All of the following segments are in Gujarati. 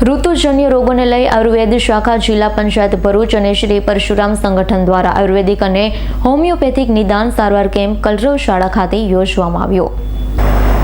ઋતુજન્ય રોગોને લઈ આયુર્વેદ શાખા, જિલ્લા પંચાયત ભરૂચ અને શ્રી પરશુરામ સંગઠન દ્વારા આયુર્વેદિક અને હોમિયોપેથિક નિદાન સારવાર કેમ્પ કલરવ શાળા ખાતે યોજવામાં આવ્યો.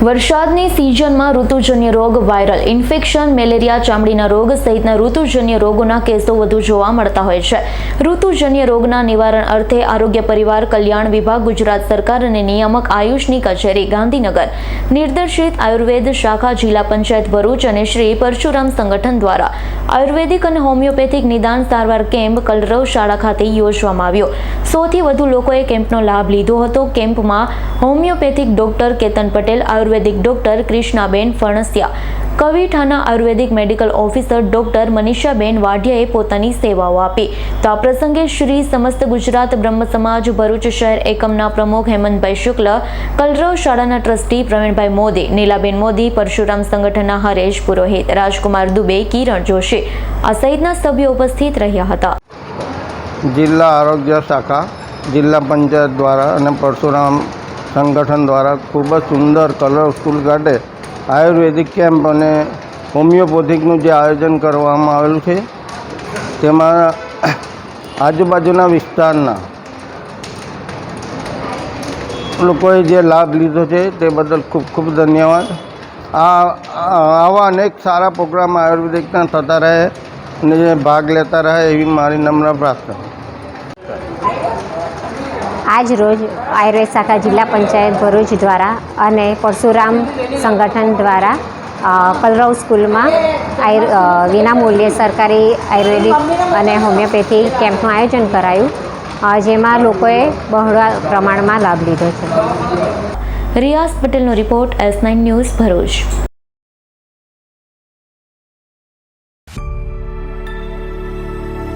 વરસાદની સિઝનમાં ઋતુજન્ય રોગ વાયરલ. ઇન્ફેક્શન, મેલેરિયા, ચામડીના રોગ સહિતના ઋતુજન્ય રોગોના કેસો વધુ જોવા મળતા હોય છે. ઋતુજન્ય રોગના નિવારણ અર્થે આરોગ્ય પરિવાર, કલ્યાણ વિભાગ, ગુજરાત સરકાર અને નિયામક આયુષની કચેરી, ગાંધીનગર. નિર્દેશિત આયુર્વેદ શાખા જિલ્લા પંચાયત ભરૂચ અને શ્રી પરશુરામ સંગઠન દ્વારા આયુર્વેદિક અને હોમિયોપેથિક નિદાન સારવાર કેમ્પ કલરવ શાળા ખાતે યોજવામાં આવ્યો. સૌથી વધુ લોકોએ કેમ્પનો લાભ લીધો હતો. કેમ્પમાં homeopathic doctor Ketan Patel Ayurvedic doctor Krishnaben Phansiya. કવિઠાના Ayurvedic medical officer doctor Manishaben વાઢિયાએ પોતાની સેવાઓ આપી. તો આ પ્રસંગે શ્રી સમસ્ત ગુજરાત બ્રહ્મ સમાજ ભરૂચ શહેર એકમના પ્રમુખ હેમંતભાઈ શુક્લ, કલરવ શાળાના ટ્રસ્ટી પ્રવીણભાઈ મોદી, નીલાબેન મોદી, પરશુરામ સંગઠનના હરેશ પુરોહિત, રાજકુમાર દુબે, કિરણ જોશી આ સહિતના સભ્યો ઉપસ્થિત રહ્યા હતા. જિલ્લા આરોગ્ય શાખા, જિલ્લા પંચાયત દ્વારા અને પરશુરામ સંગઠન દ્વારા ખૂબ જ સુંદર કલરફુલ ખાતે આયુર્વેદિક કેમ્પ અને હોમિયોપેથિકનું જે આયોજન કરવામાં આવેલું છે, તેમાં આજુબાજુના વિસ્તારના લોકોએ જે લાભ લીધો છે, તે બદલ ખૂબ ખૂબ ધન્યવાદ. આ, આવા અનેક સારા પ્રોગ્રામ આયુર્વેદિકના થતા રહે અને ભાગ લેતા રહે એવી મારી નમ્ર પ્રાર્થના. આજ રોજ આયુર્વેદ શાખા જિલ્લા પંચાયત ભરૂચ દ્વારા અને પરશુરામ સંગઠન દ્વારા કલરવ સ્કૂલમાં આયુર વિનામૂલ્યે સરકારી આયુર્વેદિક અને હોમિયોપેથી કેમ્પનું આયોજન કરાયું. જેમાં લોકોએ બહોળા પ્રમાણમાં લાભ લીધો છે. રિયાઝ પટેલનો report S nine news Bharuch.